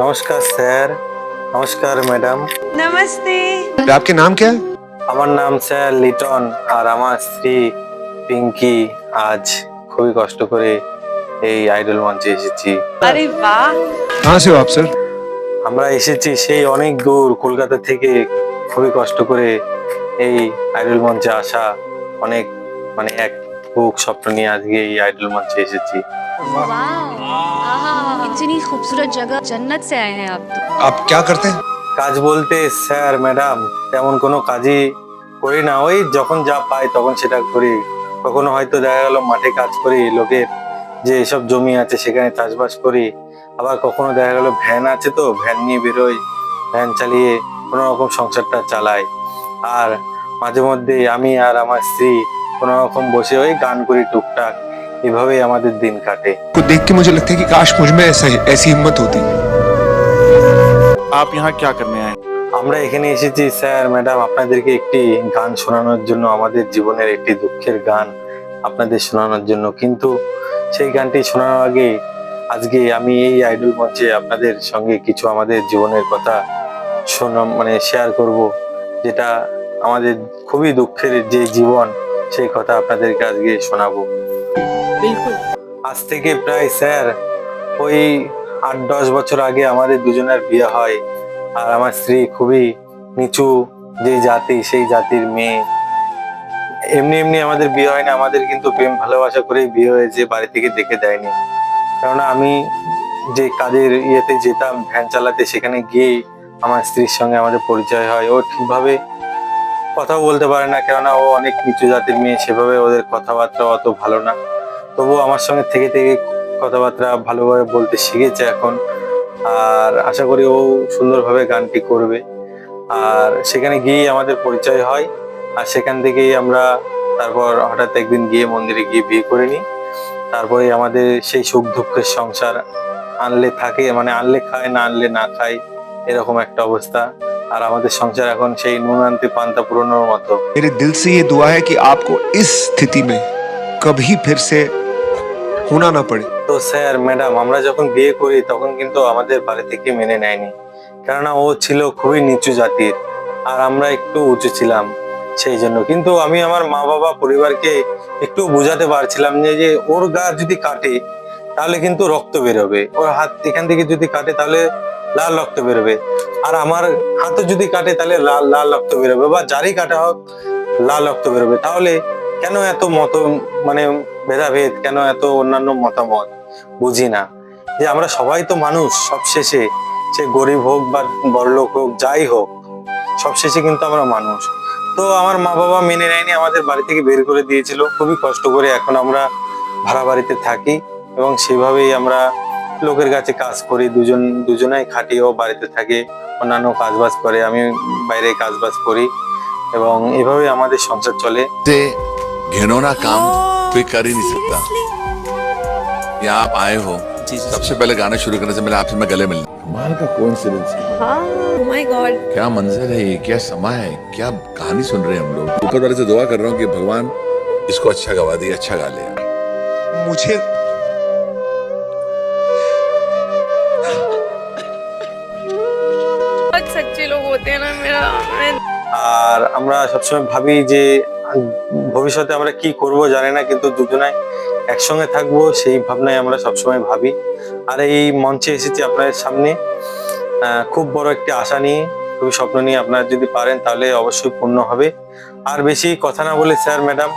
নমস্কার স্যার নমস্কার ম্যাডাম नमस्ते आपके नाम क्या है আমার নাম স্যার লিটন আর আমার স্ত্রী পিঙ্কি আজ খুবই কষ্ট করে এই আইডল মঞ্চে এসেছি अरे वाह कहाँ से हो आप सर আমরা এসেছি সেই অনেক দূর কলকাতা থেকে খুবই কষ্ট করে এই আইডল মঞ্চে আসা অনেক মানে এক বুক স্বপ্ন নিয়ে আজকে এই আইডল মঞ্চে এসেছি वाह इतनी खूबसूरत जगह जन्नत से आए हैं आप तो आप क्या करते हैं কাজ বলতে স্যার ম্যাডাম তেমন কোনো কাজই করি না ওই যখন যা পাই তখন সেটা করি কখনো হয়তো দেখা গেল মাঠে কাজ করি লোকের যে এসব জমি আছে সেখানে চাষবাস করি আবার কখনো দেখা গেল ভ্যান আছে তো ভ্যান নিয়ে বেরোই ভ্যান চালিয়ে কোনো রকম সংসারটা চালাই আর মাঝে মধ্যে আমি আর আমার স্ত্রী কোনো রকম বসে ওই গান করি টুকটাক এভাবেই আমাদের দিন কাটে को देख के मुझे लगता है कि काश मुझ में ऐसा ऐसी हिम्मत होती आप यहाँ क्या करने आए আমরা এখানে এসেছি স্যার ম্যাডাম আপনাদেরকে একটি গান শোনানোর জন্য আমাদের জীবনের একটি দুঃখের গান আপনাদের শোনানোর জন্য কিন্তু সেই গানটি শোনানোর আগে আজকে আমি এই আইডল মঞ্চে আপনাদের সঙ্গে কিছু আমাদের জীবনের কথা শোনা মানে শেয়ার করব যেটা আমাদের খুবই দুঃখের যে জীবন সেই কথা আপনাদেরকে আজকে শোনাবো আজ থেকে প্রায় স্যার, ওই আট দশ বছর আগে আমাদের দুজনের বিয়ে হয় আর আমার স্ত্রী খুবই নিচু যে জাতি, সেই জাতির মেয়ে। এমনি এমনি আমাদের বিয়ে হয়নি, আমাদের কিন্তু প্রেম ভালোবাসা করেই বিয়ে হয়েছে, বাড়ি থেকে দেখে দেয়নি। কেননা আমি যে কাজের ইয়েতে যেতাম, ভ্যান চালাতে, সেখানে গিয়ে আমার স্ত্রীর সঙ্গে আমাদের পরিচয় হয়। ও ঠিকভাবে কথাও বলতে পারে না, কেননা ও অনেক নিচু জাতির মেয়ে, সেভাবে ওদের কথাবার্তা অত ভালো না। তবুও আমার সঙ্গে থেকে থেকে কথাবার্তা ভালোভাবে বলতে শিখেছে এখন আর আশা করি ও সুন্দরভাবে গানটি করবে আর সেখানে গিয়েই আমাদের পরিচয় হয় আর সেখান থেকেই আমরা তারপর হঠাৎ একদিন গিয়ে মন্দিরে গিয়ে বিয়ে করে নিই তারপরে আমাদের সেই সুখ দুঃখের সংসার আনলে থাকে মানে আনলে খায় না আনলে না খায় এরকম একটা অবস্থা আর আমাদের সংসার এখন সেই নুন আনতে পান্তা পুরোনোর মতো मेरे दिल से ये दुआ है कि आपको इस स्थिति में कभी फिर से হোনা না পারে। তো স্যার, ম্যাডাম, আমরা যখন বিয়ে করি তখন কিন্তু আমাদের বাড়ি থেকে মেনে নেয়নি। কেননা ও ছিল খুবই নিচু জাতির, আর আমরা একটু উঁচু ছিলাম সেই জন্য। কিন্তু আমি আমার মা বাবা পরিবারকে একটু বোঝাতে পারছিলাম যে যে ওর গা যদি কাটে, তাহলে কিন্তু রক্ত বেরোবে। ওর হাত এখান থেকে যদি কাটে, তাহলে লাল রক্ত বেরোবে। আর আমার হাতে যদি কাটে, তাহলে লাল লাল রক্ত বেরোবে বা যারই কাটা হোক, লাল রক্ত বেরোবে। তাহলে কেন এত মত মানে ভেদাভেদ? কেন এত অন্যান্য মতামত? বুঝি না। যে আমরা সবাই তো মানুষ সবশেষে, সে গরিব হোক বা বড়লোক হোক, যাই হোক, সবশেষে কিন্তু আমরা মানুষ। তো আমার মা বাবা মেনে নেয়নি, আমাদের বাড়ি থেকে বের করে দিয়েছিল। খুবই কষ্ট করে এখন আমরা ভাড়া বাড়িতে থাকি এবং সেভাবেই আমরা লোকের কাছে কাজ করি। দুজন, দুজনাই খাটি ও বাড়িতে থাকে, অন্যান্য কাজবাজ করে, আমি বাইরে কাজবাজ করি এবং এভাবেই আমাদের সংসার চলে। घिनौना काम कोई कर ही नहीं सकता यहाँ आप आए हो सबसे पहले गाना शुरू करने से पहले आपसे मैं गले मिलना कमाल का कोइंसिडेंस है हाँ माय गॉड क्या मंजर है ये क्या समा है क्या कहानी सुन रहे हैं हम लोग ऊपर वाले से दुआ कर रहा हूँ कि भगवान इसको अच्छा गवा दिए अच्छा गा ले मुझे बहुत सच्चे लोग होते हैं ना मेरा मैं আর আমরা সবসময় ভাবি যে ভবিষ্যতে আমরা কি করব জানি না, কিন্তু দুজনাই একসঙ্গে থাকব, সেই ভাবনায় আমরা সবসময় ভাবি। আর এই মঞ্চে এসেছি আপনাদের সামনে। খুব বড় একটি আশা নিয়ে, খুবই স্বপ্ন নিয়ে আপনারা যদি পারেন, তাহলে অবশ্যই পূর্ণ হবে। আর বেশি কথা না বলে, স্যার, ম্যাডাম,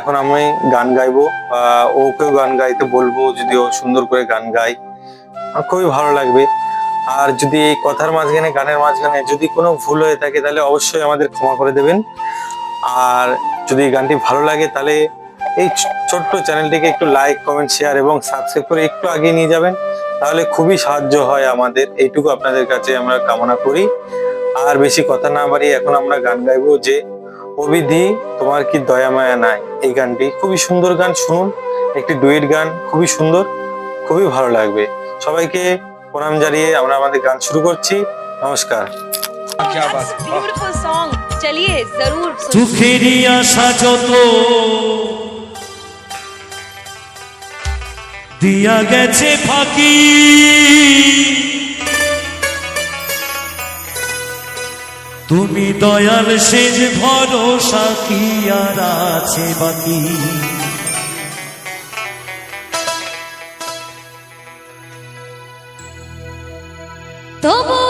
এখন আমি গান গাইবো, বা ওকেও গান গাইতে বলব, যদি ও সুন্দর করে গান গায়। খুবই ভালো লাগবে। আর যদি এই কথার মাঝখানে, গানের মাঝখানে যদি কোনো ভুল হয়ে থাকে, তাহলে অবশ্যই আমাদের ক্ষমা করে দেবেন। আর যদি গানটি ভালো লাগে, তাহলে এই ছোট্ট চ্যানেলটিকে একটু লাইক কমেন্ট শেয়ার এবং সাবস্ক্রাইব করে একটু আগিয়ে নিয়ে যাবেন। তাহলে খুবই সাহায্য হয় আমাদের। এইটুকু আপনাদের কাছে আমরা কামনা করি। আর বেশি কথা না বাড়িয়ে এখন আমরা গান গাইবো যে অবিধি তোমার কি দয়া মায়া নাই? এই গানটি খুবই সুন্দর গান, শুনুন। একটি ডুয়েট গান, খুবই সুন্দর, খুবই ভালো লাগবে। সবাইকে প্রণাম জানিয়ে আমরা আমাদের গান শুরু করছি। নমস্কার। দিয়া গেছে ফাঁকি তুমি দয়াল সেজ ভরসা কি আর আছে বাকি তবু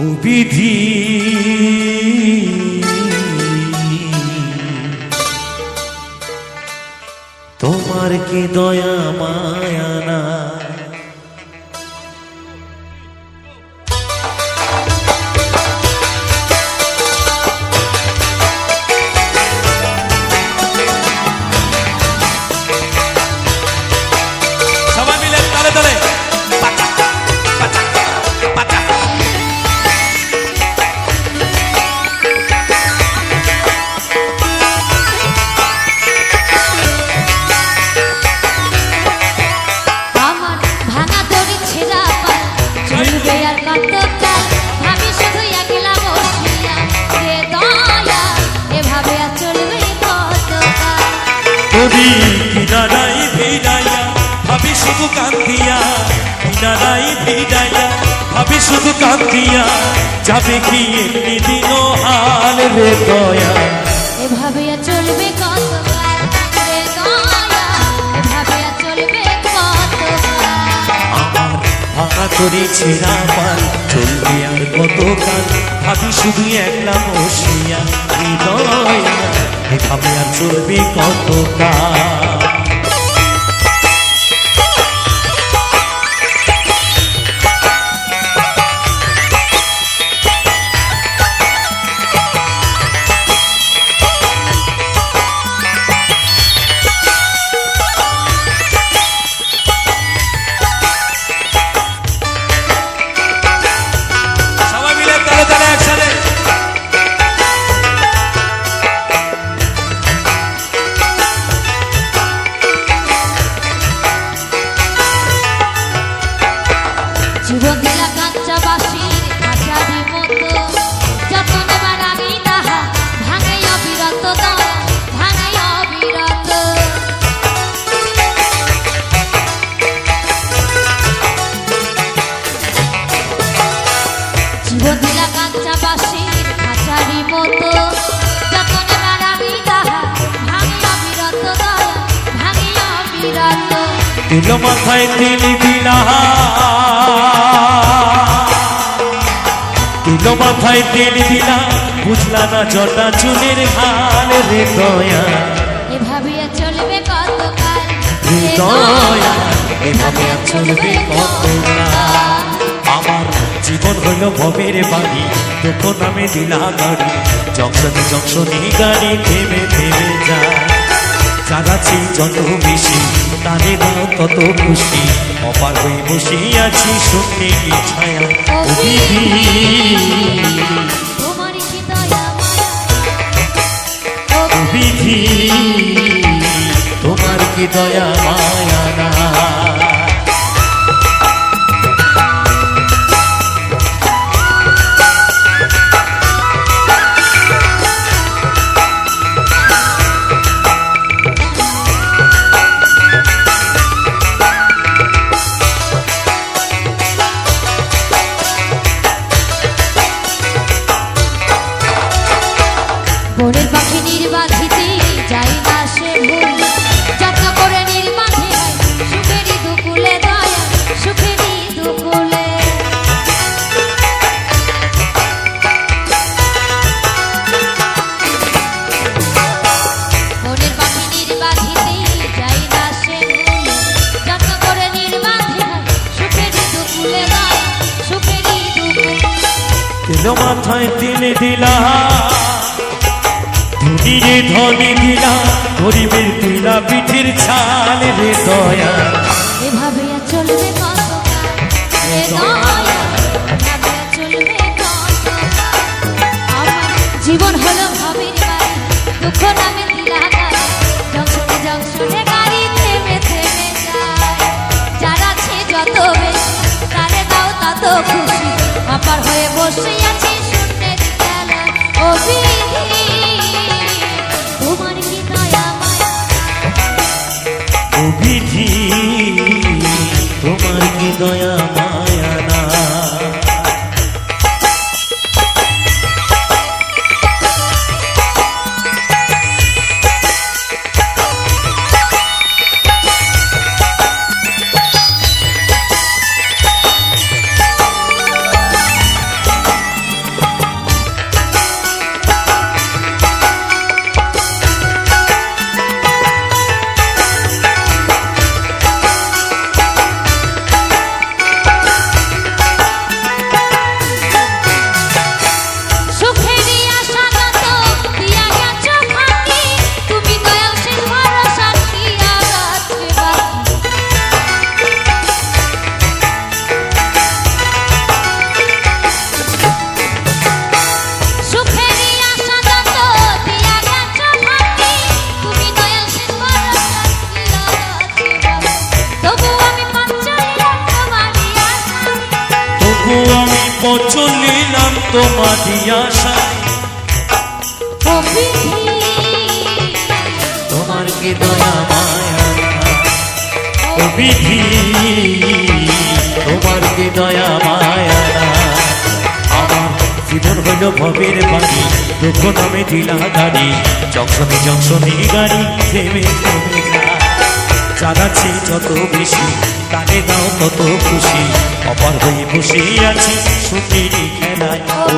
ও বিধি। তোমার কি দয়া মায়া না? শুধু কান্দিয়া কিনারাই ভিড়াইয়া ভাবি শুধু কান্দিয়া যাবে কি এমনি দিন হাল রে দয়া। এভাবে চলবে চলবে ভাঙা করে ছেঁড়া পাল চলবে আর কতকাল ভাবি শুধু একলা বসিয়া এই এভাবে আর চলবে কতকাল দিল মাথায় তিল দিলা। দিল মাথায় তেল দিলা বুঝলা না জটা চুলের হাল রে দয়া। এভাবে আর চলবে কতকাল? রে দয়া এভাবে আর চলবে কতকাল? আমার জীবন হইল ভবের বাড়ি তোর নামে দিলা গাড়ি। জংশনে জংশনে গাড়ি থেমে থেমে যায় জাগাছি যত বেশি তারে কত তত খুশি। অপার হয়ে বসিয়াছি আছি ছায়া বিধি তোমার কি দয়া মায়া না তিল দিলা। ধনীরে ধনী দিলা গরিবের দিলা পিঠির ছাল রে দয়া। নিলাম তোমারই আশায় তোমার কি দয়া মায়া? বিধি তোমার কি দয়া মায়া? আমার জীবন হইল ভবের বাড়ি দুঃখ নামে দিলা গাড়ি জংশনে জংশনে গাড়ি থেমে থেমে যায় জানাচ্ছি যত বেশি কানে দাও তত খুশি। অপার হয়ে বসে আছি সুখের খেলায় ও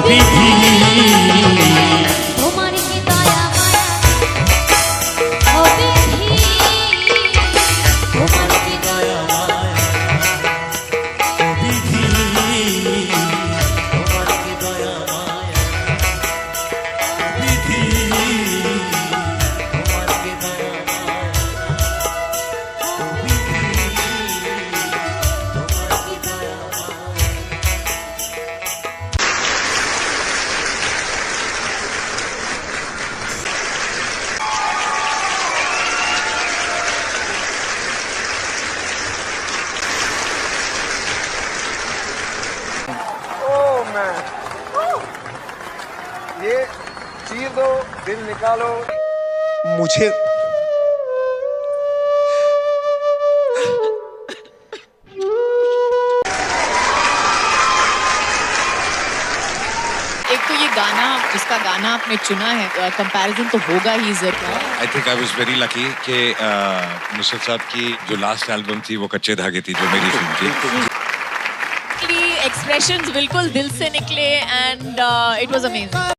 निकालो मुझे एक तो ये गाना इसका गाना आपने चुना है कंपैरिजन तो होगा ही ज़रूर I think I was very lucky कि नुसरत साहब की जो लास्ट एल्बम थी वो कच्चे धागे थी जो मेरी फ़िल्म थी। एक्सप्रेशंस बिल्कुल। दिल से निकले and it was amazing